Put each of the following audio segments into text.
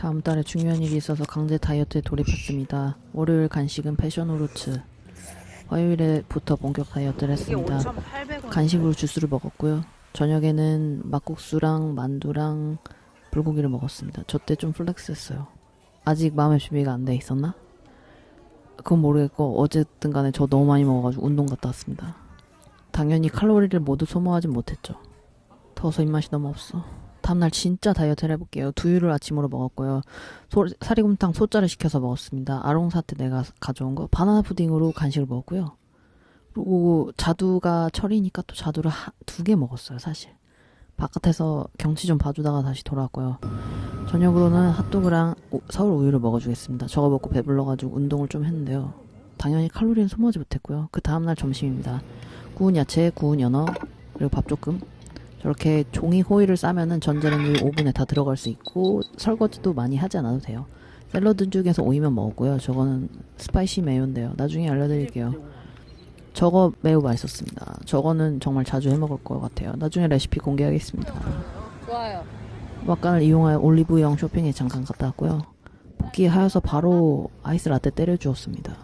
다음 달에 중요한 일이 있어서 강제 다이어트에 돌입했습니다. 월요일 간식은 패션 후르츠. 화요일에부터 본격 다이어트를 했습니다. 5,800원. 간식으로 주스를 먹었고요. 저녁에는 막국수랑 만두랑 불고기를 먹었습니다. 저 때 좀 플렉스 했어요. 아직 마음의 준비가 안 돼 있었나? 그건 모르겠고 어쨌든 간에 저 너무 많이 먹어가지고 운동 갔다 왔습니다. 당연히 칼로리를 모두 소모하진 못했죠. 더워서 입맛이 너무 없어. 다음날 진짜 다이어트를 해볼게요. 두유를 아침으로 먹었고요. 소- 사리곰탕 소짜를 시켜서 먹었습니다. 아롱사태 내가 가져온 거. 바나나 푸딩으로 간식을 먹었고요. 그리고 자두가 철이니까 또 자두를 두 개 먹었어요, 사실. 바깥에서 경치 좀 봐주다가 다시 돌아왔고요. 저녁으로는 핫도그랑 우- 서울 우유를 먹어주겠습니다. 저거 먹고 배불러가지고 운동을 좀 했는데요. 당연히 칼로리는 소모하지 못했고요. 그 다음날 점심입니다. 구운 야채, 구운 연어, 그리고 밥 조금. 저렇게 종이 호일을 싸면은 전자레인지 오븐에 다 들어갈 수 있고 설거지도 많이 하지 않아도 돼요. 샐러드 중에서 오이면 먹었고요. 저거는 스파이시 메요인데요. 나중에 알려드릴게요. 저거 매우 맛있었습니다. 저거는 정말 자주 해 먹을 것 같아요. 나중에 레시피 공개하겠습니다. 좋아요. 막간을 이용하여 올리브영 쇼핑에 잠깐 갔다 왔고요. 복귀 하여서 바로 아이스 라떼 때려 주었습니다.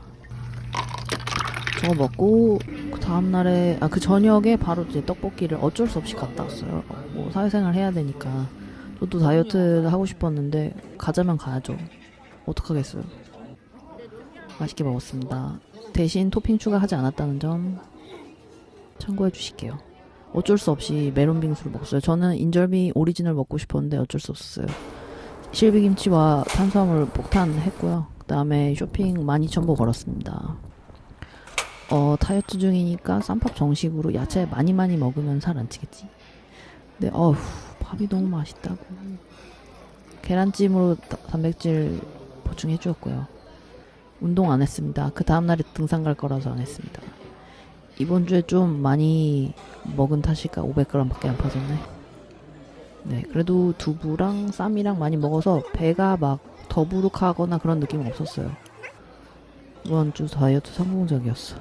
저거 먹고 그 다음 날에 아 그 저녁에 바로 이제 떡볶이를 어쩔 수 없이 갔다 왔어요. 뭐 사회생활 해야 되니까 저도 다이어트를 하고 싶었는데 가자면 가야죠. 어떡하겠어요. 맛있게 먹었습니다. 대신 토핑 추가하지 않았다는 점 참고해 주실게요. 어쩔 수 없이 메론 빙수를 먹었어요. 저는 인절미 오리지널 먹고 싶었는데 어쩔 수 없었어요. 실비김치와 탄수화물 폭탄 했고요. 그 다음에 쇼핑 12,000보 걸었습니다. 어, 다이어트 중이니까 쌈밥 정식으로 야채 많이 많이 먹으면 살 안 찌겠지. 근데 어휴, 밥이 너무 맛있다고. 계란찜으로 다- 단백질 보충해 주었고요. 운동 안 했습니다. 그 다음날에 등산 갈 거라서 안 했습니다. 이번 주에 좀 많이 먹은 탓일까 500g밖에 안 빠졌네. 네, 그래도 두부랑 쌈이랑 많이 먹어서 배가 막 더부룩하거나 그런 느낌은 없었어요. 이번 주 다이어트 성공적이었어.